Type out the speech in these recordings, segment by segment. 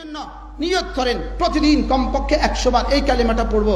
জন্য নিয়ত করেন। প্রতিদিন কমপক্ষে একশো বার এই কালিমাটা পড়ব।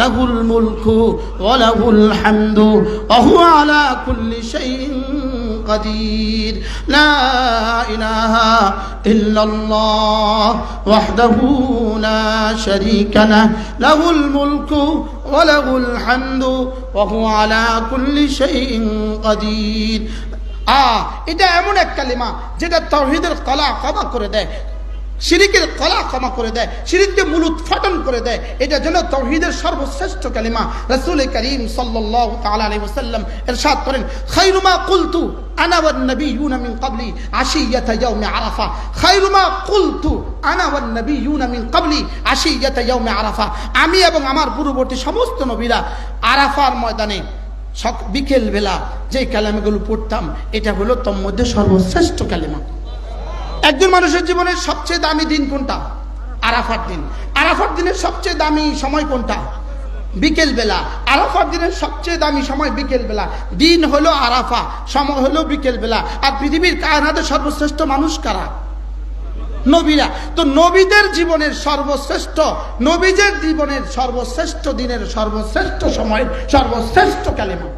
লাহুল মুলকু ওয়া লাহুল হামদু অহু আলা কুল্লি শাইইন قدير لا إله إلا الله وحده لا شريك له له الملك وله الحمد وهو على كل شيء قدير আ এটা এমন এক কালিমা যেটা তহিদের কলা কবা করে দেয় শিরিকের কলা ক্ষমা করে দেয়, শিরিককে মূল উৎফাটন করে দেয়। এটা যেন তৌহিদের সর্বশ্রেষ্ঠ কালিমা। রসুল করিম তাআলা আলাইহি ওয়াসাল্লাম ইরশাদ করেন খায়রুমা কুলতু আনা ওয়ান নাবিয়ুনা মিন ক্বাবলি আশিয়াতা ইয়াউমি আরাফা। খায়রুমা কুলতু আনা ক্বাবলি আশিয়াতা ইয়াউমি আরাফা। আমি এবং আমার পূর্ববর্তী সমস্ত নবীরা আরাফার ময়দানে সক- বিকেল বেলা যে কালামগুলো পড়তাম, এটা হলো তোর মধ্যে সর্বশ্রেষ্ঠ কালিমা। একজন মানুষের জীবনের সবচেয়ে দামি দিন কোনটা? আরাফার দিন। আরাফার দিনের সবচেয়ে দামি সময় কোনটা? বিকেল বেলা আরাফার দিনের সবচেয়ে দামি সময় বিকেল বেলা দিন হলো আরাফা, সময় হলো বিকেল বেলা আর পৃথিবীর কায়নাতে সর্বশ্রেষ্ঠ মানুষ কারা? নবীরা। তো নবীদের জীবনের সর্বশ্রেষ্ঠ, নবীদের জীবনের সর্বশ্রেষ্ঠ দিনের সর্বশ্রেষ্ঠ সময়ের সর্বশ্রেষ্ঠ কালেমা।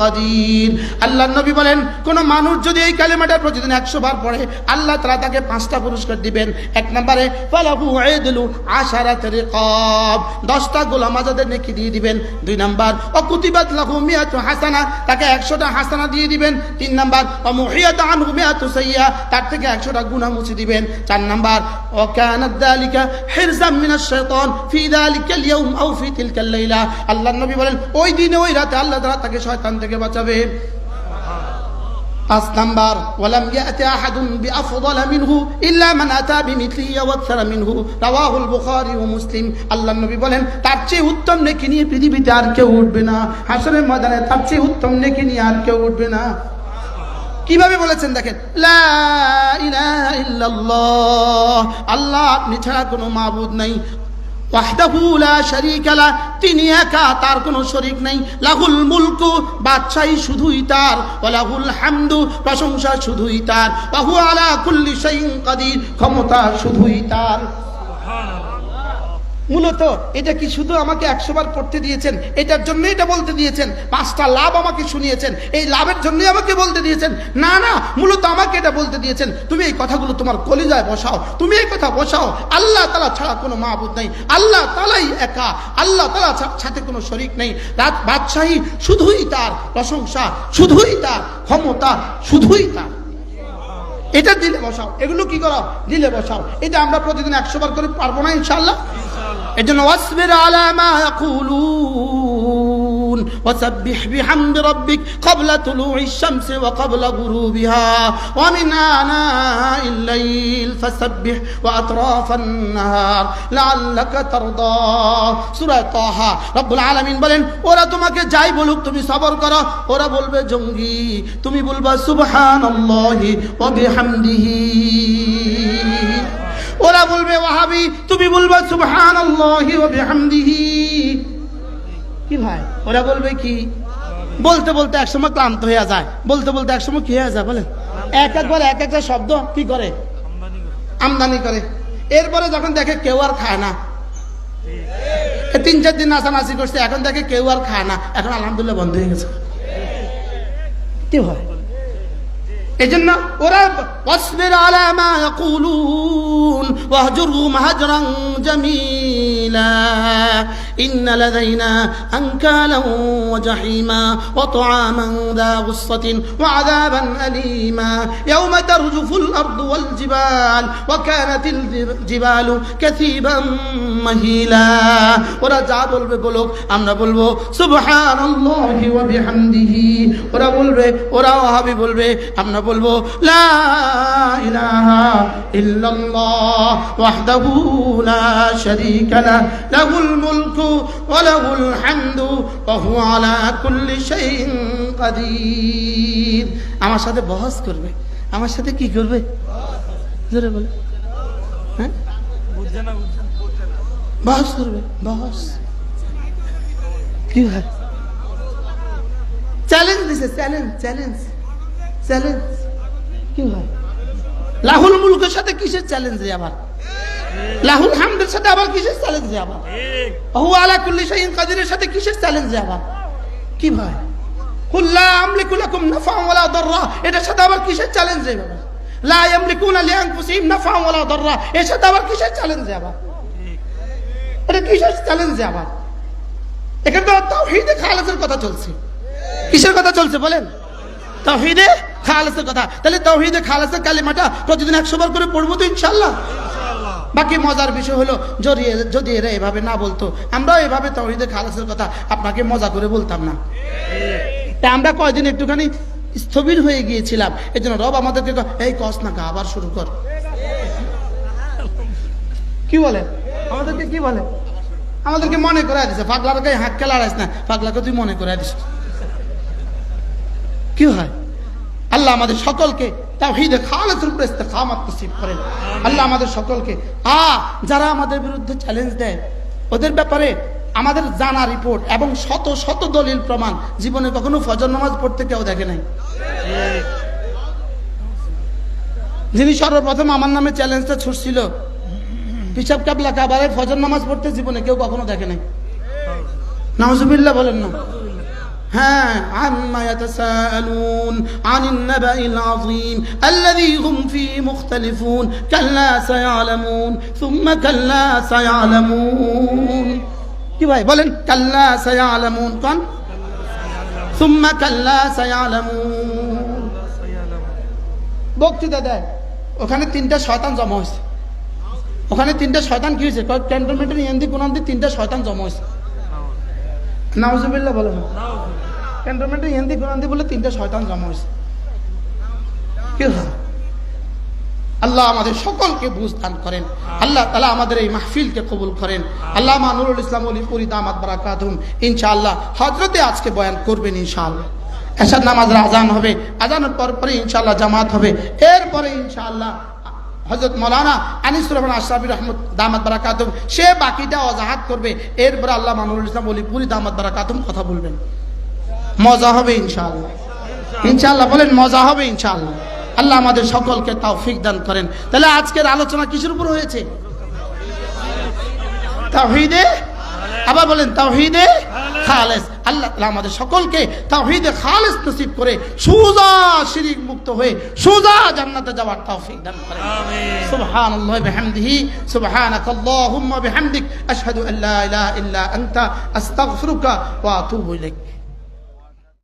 কদির। আল্লাহ নবী বলেন, কোন মানুষ যদি এই কালেমাটা প্রতিদিন একশো বার পড়ে, আল্লাহ তারা তাকে পাঁচটা পুরস্কার দিবেন। এক নম্বরে ফলাফু দিলু আশারাতের কব দশটা গোলাম আজাদের নেকি দিয়ে দিবেন। দুই নম্বর অকুতিবাদ লাহু মিয়াত হাসানা, তাকে একশোটা হাসানা দিয়ে দিবেন। তিন নম্বর অমহিয়াত আনহু মিয়াত সাইয়া তার থেকে একশোটা গুণা মুছে দিবেন। চার নম্বর অকানাত দালিকা হিরজাম মিনাশ শয়তান ফি দালিকা আল ইয়াউম আও ফি তিলকা লাইলা। আল্লাহ নবী বলেন, ওই দিনে ওই রাতে আল্লাহ তাকে শয়তান থেকে বাঁচাবে। পাঁচ নাম্বার, ওয়ালাম ইয়াতি আহাদুন মিনহু ইল্লা মান আতা মিনহু। রাওয়াহুল বুখারী ও মুসলিম। আল্লাহর নবী বলেন, তার চেয়ে উত্তম নেকি নিয়ে পৃথিবীতে আর কেউ উঠবে না। হাসরের ময়দানে তার চেয়ে উত্তম নেকি নিয়ে আর কেউ উঠবে না। কীভাবে বলেছেন দেখেন? আল্লাহ আপনি ছাড়া কোনো মাবুদ নাই। তিনি একা, তার কোনো শরীক নেই। লাহুল মুলকু, বাদশাহী শুধুই তার। লাহুল হামদু, প্রশংসা শুধুই তার। বাহু আলা কুল্লি শাইইন কাদির, ক্ষমতা শুধুই তার। মূলত এটা কি শুধু আমাকে একশো বার পড়তে দিয়েছেন? এটার জন্য এটা বলতে দিয়েছেন। পাঁচটা লাভ আমাকে শুনিয়েছেন। এই লাভের জন্যই আমাকে বলতে দিয়েছেন। না না, মূলত আমাকে এটা বলতে দিয়েছেন। তুমি এই কথাগুলো তোমার কলিজায় বসাও। তুমি এই কথা বসাও। আল্লাহ তালা ছাড়া কোনো মাহবুদ নেই। আল্লাহ তালাই একা। আল্লাহ তালা সাথে কোনো শরিক নেই। রাত বাদশাহী শুধুই তার প্রশংসা, শুধুই তার ক্ষমতা, শুধুই তার। এটা দিলে বসাও। এগুলো কি করো দিলে বসাও। এটা আমরা প্রতিদিন একশো বার করে পারব না ইনশাল্লাহ এই জন্য ওয়াসবির আলা মা ইয়াকুলুন, ওয়াসাব্বিহ বিহামদি রাব্বিক ক্বাবলা তুলুইশ শামসি ওয়া ক্বাবলা গুরুবিহা, ওয়া মিন আনাইল লাইল ফাসাব্বিহ ওয়া আতরাফান নাহার, লাআল্লাকা তারদা। সূরা তাহা, রব্বুল আলামিন বলেন, ওরা তোমাকে যাই বলুক তুমি সবর করো, ওরা বলবে জঙ্গি, তুমি বলবা সুবহানাল্লাহি ওয়া বিহামদিহি। ওরা বলবে, ওয়াহাবি, তুমি বলবা বিহামদিহি। কি ভাই? ওরা বলবে কি? বলতে বলতে একসময় ক্লান্ত হয়ে যায়। বলতে বলতে একসময় কি হয়ে যায় বলেন? এক একবার এক একটা শব্দ কি করে? আমদানি করে। এরপরে যখন দেখে কেউ আর খায় না। তিন চার দিন নাচানাচি করছে, এখন দেখে কেউ আর খায় না। এখন আলহামদুলিল্লাহ বন্ধ হয়ে গেছে। কি হয় এজন্য ওরা ওয়াসবির আলা মা ইয়াকুলুন ওয়াহজুরহুম হাজরান জামিলা ইন্না লাদাইনা আনকালান ওয়া জাহিমা ওয়া তুআমান যা গুসসাতিন ওয়া আযাবান আলীমা ইয়াওমা তারজুফুল আরদু ওয়াল জিবাল ওয়া কানাতিল জিবালু কাসীবান মাহিলা ওরা যা বলবে বলুক আমরা বলব সুবহানাল্লাহি ওয়া বিহামদিহি ওরা বলবে ওরা ওয়াহাবি বলবে আমরা বলব লা ইলাহা ইল্লাল্লাহ ওয়াহদাহু লা শারীকা লা লাহুল মুলকু হামদু ওয়া হুয়া আলা কুল্লি শাইইন কাদির আমার সাথে বহস করবে। আমার সাথে কি করবে? জোরে বলে। হ্যাঁ? বহস করবে, বহস। কি হয় চ্যালেঞ্জ দিছে চ্যালেঞ্জ চ্যালেঞ্জ চ্যালেঞ্জ কি হয় লাহুল মুলকের সাথে কিসের চ্যালেঞ্জ আবার? লাহুল হামদের সাথে আবার কিসের চ্যালেঞ্জ আবার? আহু আলা কুল্লি কাদিরের সাথে কিসের চ্যালেঞ্জ আবার? কি ভাই? কুল্লা আমলিকু লাকুম নাফা ওয়ালা দাররা। সাথে আবার কিসের চ্যালেঞ্জ বাবা? লা ইয়ামলিকুনা লিআনফুসিহিম নাফা ওয়ালা দাররা। এর সাথে আবার কিসের চ্যালেঞ্জ আবার? এটা কিসের চ্যালেঞ্জ আবার? এখানে তো তাওহীদে খালেসের কথা চলছে। কিসের কথা চলছে বলেন? তাওহীদে খালেসের কথা। তাহলে তাওহীদে খালেসের কালিমাটা প্রতিদিন একশো বার করে পড়ব তো ইনশাআল্লাহ। বাকি মজার বিষয় হলো, যদি যদি এরা এভাবে না বলতো, আমরাও এভাবে তহিদে খালাসের কথা আপনাকে মজা করে বলতাম না। তা আমরা কয়দিন একটুখানি স্থবির হয়ে গিয়েছিলাম এই জন্য রব আমাদেরকে এই কস না কা আবার শুরু কর। কি বলে? আমাদেরকে কি বলে? আমাদেরকে মনে করে দিছে, পাগলার গায়ে হাত খেলা না, পাগলাকে তুই মনে করে দিস। কি হয়? আল্লাহ আমাদের সকলকে তাওহীদে খালেসের উপরে ইস্তেকামাত নসিব করেন। আল্লাহ আমাদের সকলকে আ যারা আমাদের বিরুদ্ধে চ্যালেঞ্জ দেয় ওদের ব্যাপারে আমাদের জানা রিপোর্ট এবং শত শত দলিল প্রমাণ। জীবনে কখনো ফজর নামাজ পড়তে কেউ দেখে নাই। যিনি সর্বপ্রথম আমার নামে চ্যালেঞ্জটা ছুটছিল পিসাব কাবলা কাবারে ফজর নামাজ পড়তে জীবনে কেউ কখনো দেখে নাই। নাউজুবিল্লাহ বলেন না। হ্যাঁ আম্মা ইয়াতাসাআলুন আনিন নাবাইল আযীম আল্লাযী হুম ফী মুখতালিফুন, কাল্লা সায়ালামুন, সুম্মা কাল্লা সায়ালামুন। কি ভাই, বলেন, কাল্লা সায়ালামুন, কোন? সুম্মা কাল্লা সায়ালামুন। বক্তৃতা দেয়, ওখানে তিনটা শয়তান জমা হয়েছে। ওখানে তিনটা শয়তান কি হয়েছে? ক্যান্টনমেন্টের এমডি কোন তিনটা শয়তান জমা হয়েছে। নাউজুবিল্লাহ বলে না। ক্যান্টনমেন্টে হিন্দি কোরআন্দি বলে তিনটা শয়তান জমা হয়েছে। কি? আল্লাহ আমাদের সকলকে বুঝ দান করেন। আল্লাহ তালা আমাদের এই মাহফিলকে কবুল করেন। আল্লাহ নুরুল ইসলাম অলি পুরি দামাত বারাকাতুম ইনশাআল্লাহ হজরতে আজকে বয়ান করবেন ইনশাআল্লাহ। এসার নামাজের আজান হবে। আজানের পর পরে ইনশাআল্লাহ জামাত হবে। এরপরে ইনশাআল্লাহ হজরত মৌলানা আনিসুর রহমান আশরাফি রহমত দামাত বারাকাতুম সে বাকিটা অজাহাত করবে। এরপরে আল্লাহ মানুরুল ইসলাম পুরি দামাত বারাকাতুম কথা বলবেন। মজা হবে ইনশাআল্লাহ। ইনশাআল্লাহ বলেন, মজা হবে ইনশাআল্লাহ। আল্লাহ আমাদের সকলকে তৌফিক দান করেন। তাহলে আজকের আলোচনা কিসের উপর হয়েছে? তাওহীদে? আবার বলেন, তাওহীদে? খালেস। আল্লাহ তালা আমাদের সকলকে তাহিদে খালেস নসিব করে সুজা শিরিক মুক্ত হয়ে সুজা জান্নাতে যাওয়ার তৌফিক দান করে সুবহান আল্লাহ বিহামদিহি সুবহানাক বিহামদিক আশহাদু আল্লা ইলাহা ইল্লা আনতা আস্তাগফিরুকা ওয়া আতুবু ইলাইক।